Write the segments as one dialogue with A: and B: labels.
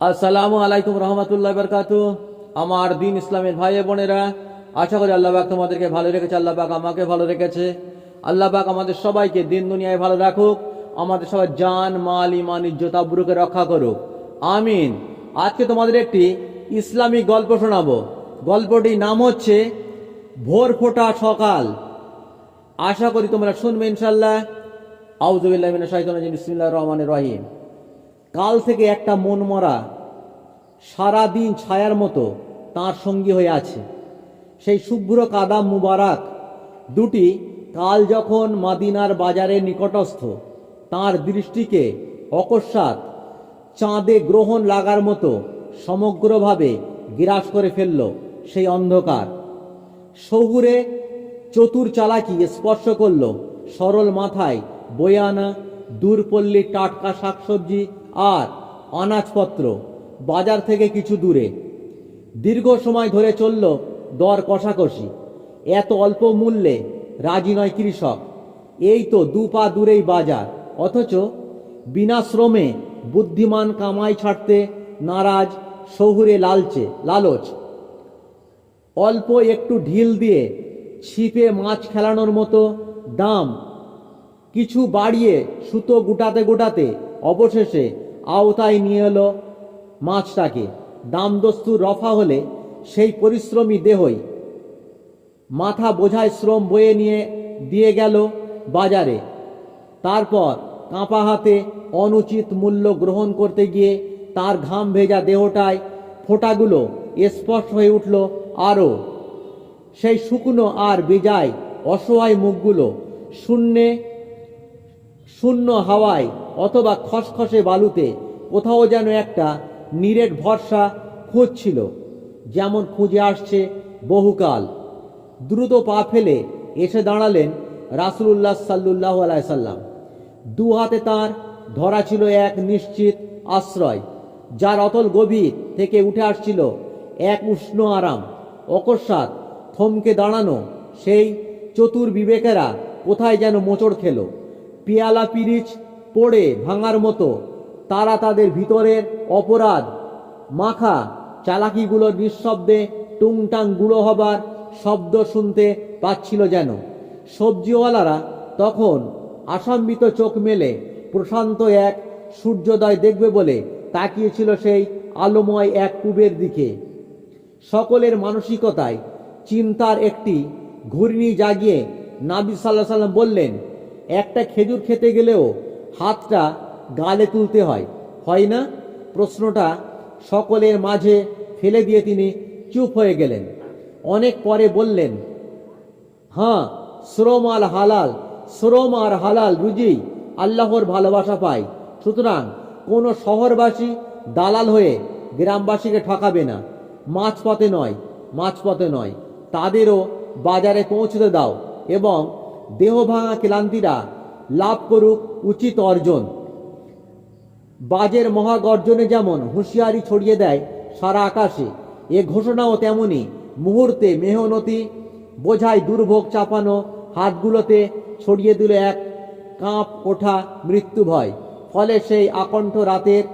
A: আসসালামু আলাইকুম রহমতুল্লাহ বরকাত আমার দিন ইসলামের ভাই বোনেরা, আশা করি আল্লাহ পাক তোমাদেরকে ভালো রেখেছে, আল্লাহ পাক আমাকে ভালো রেখেছে। আল্লাহ পাক আমাদের সবাইকে দিন দুনিয়ায় ভালো রাখুক, আমাদের সবাই জান, মাল, ইমান, ইজ্জত, আব্রুকে রক্ষা করুক। আমিন। আজকে তোমাদের একটি ইসলামিক গল্প শোনাবো। গল্পটির নাম হচ্ছে, ভোর ফোটা সকাল। আশা করি তোমরা শুনবে ইনশাল্লাহ শাইতানির রাজিম রহিম। কাল থেকে একটা মন মনমরা সারাদিন ছায়ার মতো তার সঙ্গী হয়ে আছে। সেই শুভ্র কাদাম মুবারক দুটি কাল যখন মাদিনার বাজারের নিকটস্থ, তার দৃষ্টিকে অকস্মাৎ চাঁদে গ্রহণ লাগার মতো সমগ্রভাবে গ্রাস করে ফেলল সেই অন্ধকার। শহুরে চতুর চালাকি স্পর্শ করল সরল মাথায় বয়ানা, দূরপল্লী টাটকা শাকসবজি আর অনাজপত্র বাজার থেকে কিছু দূরে। দীর্ঘ সময় ধরে চলল দর কষাকষি। এত অল্প মূল্যে রাজি নয় কৃষক। এই তো দু পা দূরেই বাজার। অথচ বিনা শ্রমে বুদ্ধিমান কামাই ছাড়তে নারাজ, শহুরে লালচে, লালচ। অল্প একটু ঢিল দিয়ে ছিপে মাছ খেলানোর মতো দাম। কিছু বাড়িয়ে সুতো গুটাতে গুটাতে অবশেষে আওতায় নিয়ে এলো মাছটাকে। দাম দস্তুর রফা হলে সেই পরিশ্রমী দেহই। মাথা বোঝায় শ্রম বয়ে নিয়ে দিয়ে গেল বাজারে। তারপর কাঁপা হাতে অনুচিত মূল্য গ্রহণ করতে গিয়ে তার ঘাম ভেজা দেহটায় ফোঁটাগুলো স্পষ্ট হয়ে উঠল আরও। সেই শুকনো আর বেজায় অসহায় মুখগুলো শূন্যে, শূন্য হাওয়ায় অথবা খসখসে বালুতে কোথাও যেন একটা নিরেট ভরসা খুঁজছিল, যেমন খুঁজে আসছে বহুকাল। দ্রুত পা ফেলে এসে দাঁড়ালেন রাসুলুল্লাহ সাল্লুল্লাহ আলাইসাল্লাম দু হাতে তাঁর ধরা ছিল এক নিশ্চিত আশ্রয়, যার অতল গভীর থেকে উঠে আসছিল এক উষ্ণ আরাম। অকস্মাৎ থমকে দাঁড়ানো সেই চতুর বিবেকেরা কোথায় যেন মোচড় খেলো। পিয়ালা পিরিচ পড়ে ভাঙার মতো। তারা তাদের ভিতরের অপরাধ, মাখা চালাকিগুলোর নিঃশব্দে টুংটাং গুঁড়ো হবার শব্দ শুনতে পাচ্ছিল যেন। সবজিওয়ালারা তখন আসাম্বিত চোখ মেলে, প্রশান্ত এক সূর্যোদয় দেখবে বলে তাকিয়েছিল সেই আলোময় এক কুবের দিকে। সকলের মানসিকতায় চিন্তার একটি ঘূর্ণি জাগিয়ে নাবি সাল্লাহ সাল্লাম বললেন, একটা খেজুর খেতে গেলেও হাতটা গালে তুলতে হয়। হয় না? প্রশ্নটা সকলের মাঝে ফেলে দিয়ে তিনি চুপ হয়ে গেলেন। অনেক পরে বললেন হ্যাঁ শ্রম আর হালাল, শ্রম আর হালাল রুজি, আল্লাহর ভালোবাসা পায় সুতরাং কোনো শহরবাসী দালাল হয়ে গ্রামবাসীকে ঠকাবে না। মাঝপথে নয় মাঝপথে নয়। তাদেরও বাজারে পৌঁছতে দাও এবং দেহ ভাঙা ক্লান্তিরা লাভ করুক উচিত অর্জন। বাজের মহাগর্জনে যেমন হুঁশিয়ারি ছড়িয়ে দেয় সারা আকাশে, এ ঘোষণাও তেমনি মুহূর্তে মেহনতি বোঝায় দুর্ভোগ চাপানো হাতগুলোতে ছড়িয়ে দিল এক কাঁপ ওঠা মৃত্যু ভয়। ফলে সেই আকণ্ঠ রাতের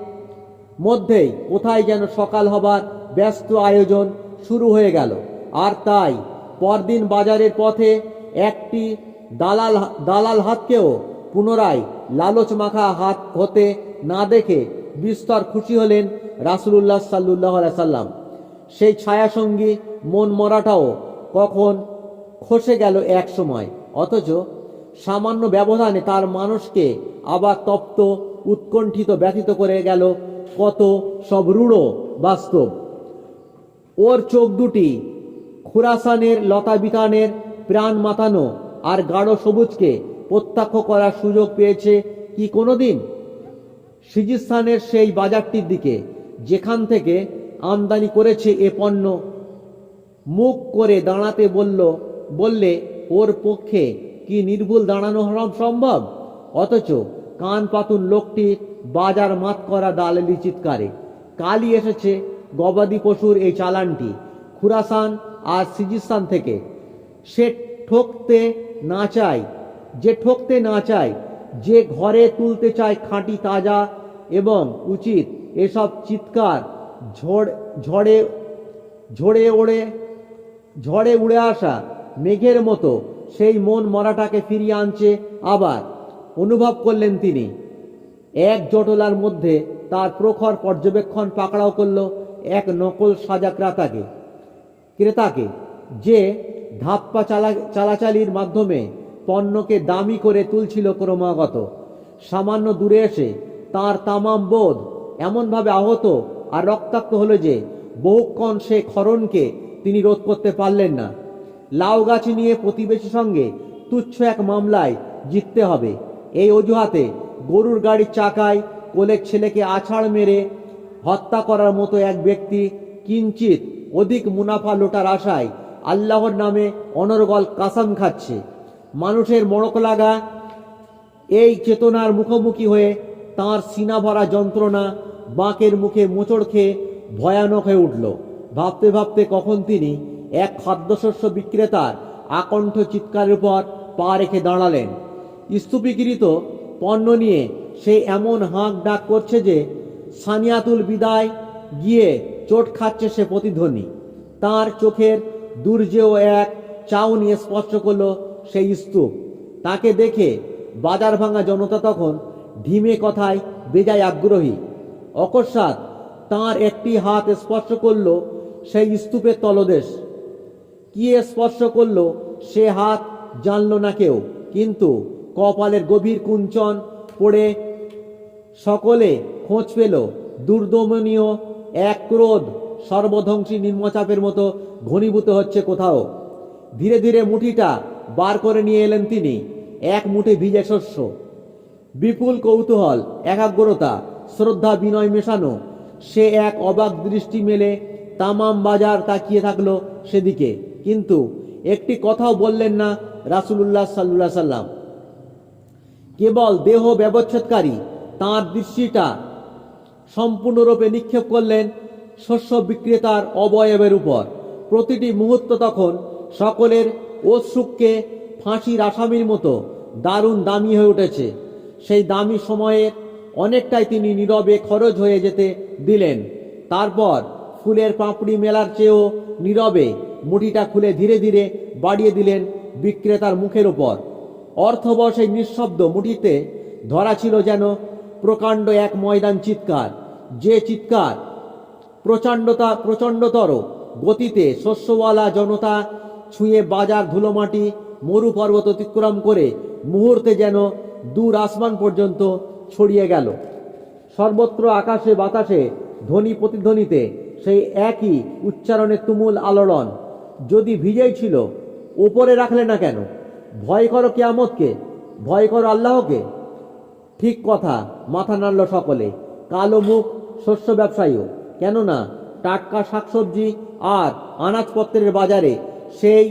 A: মধ্যেই কোথায় যেন সকাল হবার ব্যস্ত আয়োজন শুরু হয়ে গেল। আর তাই পরদিন বাজারের পথে একটি দালাল দালাল হাতকেও পুনরায় লালচ মাখা হাত হতে না দেখে বিস্তর খুশি হলেন রাসুলুল্লাহ সাল্লুল্লাহ সাল্লাম। সেই ছায়াসঙ্গী মন মরাটাও কখন খসে গেল এক সময়। অথচ সামান্য ব্যবধানে তার মানুষকে আবার তপ্ত, উৎকণ্ঠিত, ব্যথিত করে গেল কত সব রূঢ় বাস্তব। ওর চোখ দুটি খুরাসানের লতা বিতানের প্রাণ মাতানো আর গাঢ় সবুজকে প্রত্যক্ষ করার সুযোগ পেয়েছে কি কোনোদিন? সিজিস্তানের সেই বাজারটির দিকে, যেখান থেকে আমদানি করেছে এ পণ্য। মুখ করে দাঁড়াতে বলল, বললে, ওর পক্ষে কি নির্ভুল দাঁড়ানো সম্ভব? অথচ কান পাতুন লোকটি বাজার মাত করা দালালি চিৎকারে। কালই এসেছে গবাদি পশুর এই চালানটি, খুরাসান আর সিজিস্তান থেকে। সে ঠকতে না চায়, যে ঠকতে না চায়, যে ঘরে তুলতে চায় খাঁটি তাজা এবং উচিত এসব চিৎকার, ঝড়, ঝড়ে ঝড়ে ওড়ে, ঝড়ে উড়ে আসা মেঘের মতো সেই মন মরাটাকে ফিরিয়ে আনছে আবার। অনুভব করলেন তিনি। এক জটলার মধ্যে তার প্রখর পর্যবেক্ষণ পাকড়াও করল এক নকল সাজা ক্রেতাকে ক্রেতাকে, যে ধাপ্পা চালা, চালাচালির মাধ্যমে পণ্যকে দামি করে তুলছিল ক্রমাগত। সামান্য দূরে এসে তার তামাম বোধ এমনভাবে আহত আর রক্তাক্ত হলো যে বহুক্ষণ সে ক্ষরণকে তিনি রোধ করতে পারলেন না। লাউ গাছ নিয়ে প্রতিবেশী সঙ্গে তুচ্ছ এক মামলায় জিততে হবে। এই অজুহাতে গরুর গাড়ির চাকায় কোলের ছেলেকে আছাড় মেরে হত্যা করার মতো এক ব্যক্তি কিঞ্চিত অধিক মুনাফা লোটার আশায় আল্লাহর নামে অনর্গল কাসাম খাচ্ছে। মানুষের মড়ক লাগা, এই চেতনার মুখোমুখি হয়ে তার সিনা ভরা যন্ত্রণা বাঁকের মুখে মোচড় খেয়ে ভয়ানক হয়ে উঠল। ভাবতে ভাবতে কখন তিনি এক খাদ্যশস্য বিক্রেতার আকণ্ঠ চিৎকারের পর পা রেখে দাঁড়ালেন। স্তূপীকৃত পণ্য নিয়ে সে এমন হাঁক ডাক করছে যে সানিয়াতুল বিদায় গিয়ে চোট খাচ্ছে সে প্রতিধ্বনি। তার চোখের দুর্জেয় এক চাউনি স্পর্শ করল সেই স্তূপ। তাকে দেখে বাজার ভাঙা জনতা তখন ঢিমে কথায় বেজায় আগ্রহী। অকস্মাৎ তার একটি হাত স্পর্শ করল সেই স্তূপের তলদেশ। কি স্পর্শ করল সে হাত জানল না কেউ, কিন্তু কপালের গভীর কুঞ্চন পড়ে সকলে খোঁজ পেল দুর্দমনীয় এক ক্রোধ। সর্বধ্বংসী নিম্নচাপের মতো ঘনীভূত হচ্ছে কোথাও। ধীরে ধীরে মুঠিটা বার করে নিয়ে এলেন তিনি, এক মুঠে ভিজে শস্য। বিপুল কৌতূহল, একাগ্রতা, শ্রদ্ধা, বিনয় মেশানো, সে এক অবাক দৃষ্টি মেলে তামাম বাজার তাকিয়ে থাকল সেদিকে। কিন্তু একটি কথাও বললেন না রাসূলুল্লাহ সাল্লাহ সাল্লাম। কেবল দেহ ব্যবচ্ছেদকারী, তাঁর দৃষ্টিটা সম্পূর্ণরূপে নিক্ষেপ করলেন শস্য বিক্রেতার অবয়বের উপর। প্রতিটি মুহূর্ত তখন সকলের অশ্রুককে ফাঁসির আসামির মতো দারুণ দামি হয়ে উঠেছে। সেই দামি সময়ের অনেকটাই তিনি নীরবে খরচ হয়ে যেতে দিলেন। তারপর ফুলের পাপড়ি মেলার চেয়েও নীরবে মুঠিটা খুলে ধীরে ধীরে বাড়িয়ে দিলেন বিক্রেতার মুখের উপর। অর্থবশ এই নিঃশব্দ মুঠিতে ধরা ছিল যেন প্রকাণ্ড এক ময়দান চিৎকার। যে চিৎকার প্রচণ্ডতা, প্রচণ্ডতর গতিতে শস্যওয়ালা জনতা ছুঁয়ে বাজার ধুলোমাটি মরু পর্বত অতিক্রম করে মুহূর্তে যেন দূর আসমান পর্যন্ত ছড়িয়ে গেল। সর্বত্র আকাশে বাতাসে ধ্বনি প্রতিধ্বনিতে সেই একই উচ্চারণে তুমুল আলোড়ন। যদি ভিজেই ছিল, ওপরে রাখলে না কেন? ভয় করো কেয়ামতকে, ভয় করো আল্লাহকে। ঠিক কথা মাথা নাড়ল সকলে। কালো মুখ শস্য ব্যবসায়ীও। কেননা টাটকা শাকসবজি আর আনাজপত্রের বাজারে সেই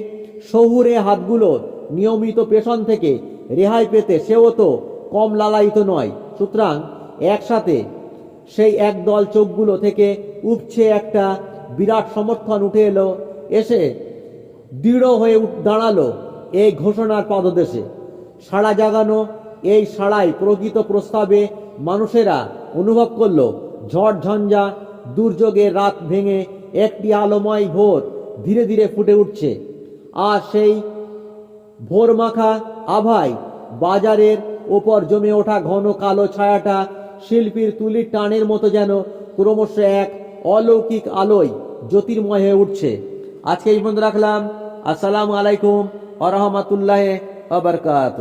A: শহুরে হাতগুলো নিয়মিত পেশন থেকে রেহাই পেতে সেও তো কম লালায়িত নয়। সুতরাং একসাথে সেই একদল চোখগুলো থেকে উপছে একটা বিরাট সমর্থন উঠে এলো, এসে দৃঢ় হয়ে দাঁড়াল এই ঘোষণার পদদেশে। সাড়া জাগানো এই সাড়াই প্রকৃত প্রস্তাবে মানুষেরা অনুভব করল, ঝড় ঝঞ্ঝা দুর্যোগের রাত ভেঙে একটি আলোময় ভোর ধীরে ধীরে ফুটে উঠছে। আর সেই ভোর মাখা আভায় বাজারের ওপর জমে ওঠা ঘন কালো ছায়াটা শিল্পীর তুলির টানের মতো যেন ক্রমশ এক অলৌকিক আলোয় জ্যোতির্ময় হয়ে উঠছে। আজকে এই বন্ধু রাখলাম। আসসালামু আলাইকুম আ আবরকাত